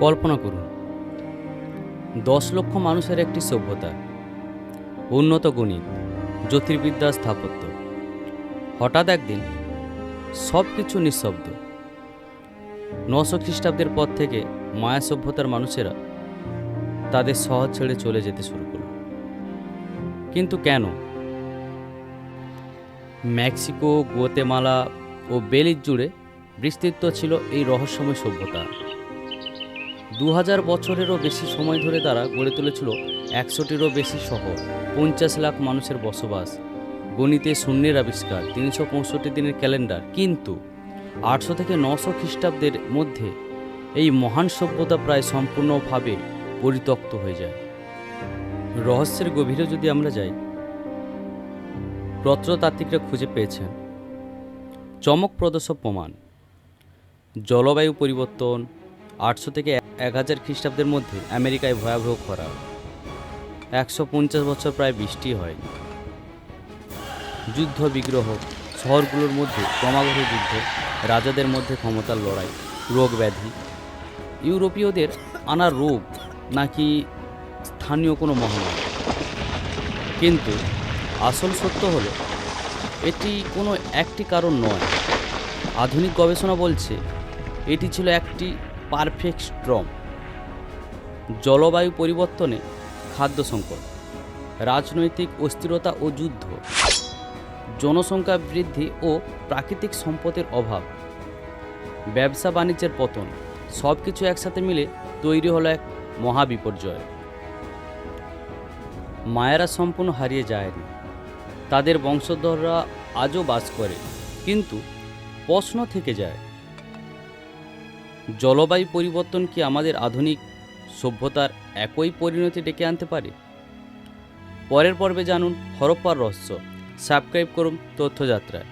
কল্পনা করুন, দশ লক্ষ মানুষের একটি সভ্যতা, উন্নত গণিত, জ্যোতির্বিদ্যা স্থাপত্য। হঠাৎ একদিন সব কিছু নিঃশব্দ। নশো খ্রিস্টাব্দের পর থেকে মায়া সভ্যতার মানুষেরা তাদের শহর ছেড়ে চলে যেতে শুরু করল। কিন্তু কেন? মেক্সিকো, গুয়াতেমালা ও বেলিজ জুড়ে বিস্তৃত ছিল এই রহস্যময় সভ্যতা। দু হাজার বছরেরও বেশি সময় ধরে তারা গড়ে তুলেছিল একশোটিরও বেশি শহর, পঞ্চাশ লাখ মানুষের বসবাস। গণিতে শূন্যের আবিষ্কার, তিনশো পঁয়ষট্টি দিনের ক্যালেন্ডার। কিন্তু আটশো থেকে নশো খ্রিস্টাব্দের মধ্যে এই মহান সভ্যতা প্রায় সম্পূর্ণভাবে পরিত্যক্ত হয়ে যায়। রহস্যের গভীরে যদি আমরা যাই, প্রত্নতাত্ত্বিকরা খুঁজে পেয়েছেন চমকপ্রদ প্রমাণ। জলবায়ু পরিবর্তন, আটশো থেকে এক হাজার খ্রিস্টাব্দের মধ্যে আমেরিকায় ভয়াবহ খরা। একশো পঞ্চাশ বছর প্রায় বৃষ্টি হয়নি যুদ্ধ, বিগ্রহ, শহরগুলোর মধ্যে ক্রমাগত যুদ্ধ, রাজাদের মধ্যে ক্ষমতার লড়াই, রোগ ব্যাধি। ইউরোপীয়দের আনা রোগ নাকি স্থানীয় কোনো মহামারী। কিন্তু আসল সত্য হলো, এটি কোনো একটি কারণ নয়। আধুনিক গবেষণা বলছে, এটি ছিল একটি পারফেক্ট স্ট্রম। জলবায়ু পরিবর্তনে খাদ্য সংকট, রাজনৈতিক অস্থিরতা ও যুদ্ধ, জনসংখ্যা বৃদ্ধি ও প্রাকৃতিক সম্পদের অভাব, ব্যবসা বাণিজ্যের পতন সব কিছু একসাথে মিলে তৈরি হলো এক মহাবিপর্যয়। মায়েরা সম্পূর্ণ হারিয়ে যায়নি। তাদের বংশধররা আজও বাস করে, কিন্তু প্রশ্ন থেকে যায় জলবায়ু পরিবর্তন কি আমাদের আধুনিক সভ্যতার একই পরিণতি ডেকে আনতে পারে? পরের পর্বে জানুন হরপ্পার রহস্য। সাবস্ক্রাইব করুন তথ্যযাত্রায়।